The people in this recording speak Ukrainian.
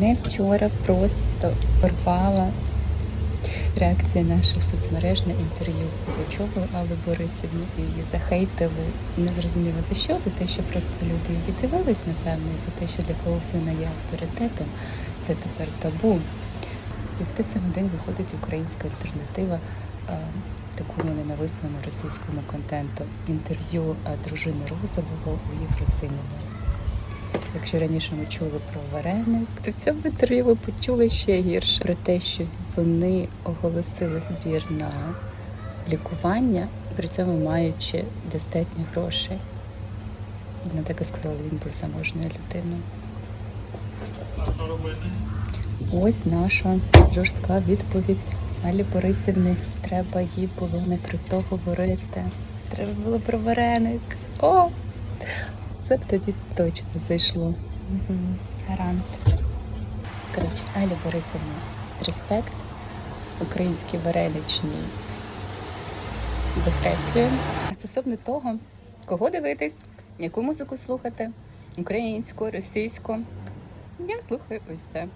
Мене вчора просто порвала реакція наших соцмереж на інтерв'ю Пугачової Алли Борисівни. Її захейтили. Не зрозуміло за що, за те, що просто люди її дивились, напевно, і за те, що для когось вона є авторитетом. Це тепер табу. І в той самий день виходить українська альтернатива такому ненависному російському контенту. Інтерв'ю дружини Розового у Єфросиніної. Якщо раніше ми чули про вареник, то в цьому інтерв'ю ви почули ще гірше про те, що вони оголосили збір на лікування, при цьому маючи достатньо грошей. Вона так і сказала, він був заможною людиною. Ось наша жорстка відповідь Алі Борисівни. Треба їй було не про то говорити. Треба було про вареник. О! Це б тоді точно зайшло. Гарант. Коротше, Алі Борисівна, респект. Українські вареничні докреслюємо. А стосовно того, кого дивитись, яку музику слухати, українську, російську, я слухаю ось це.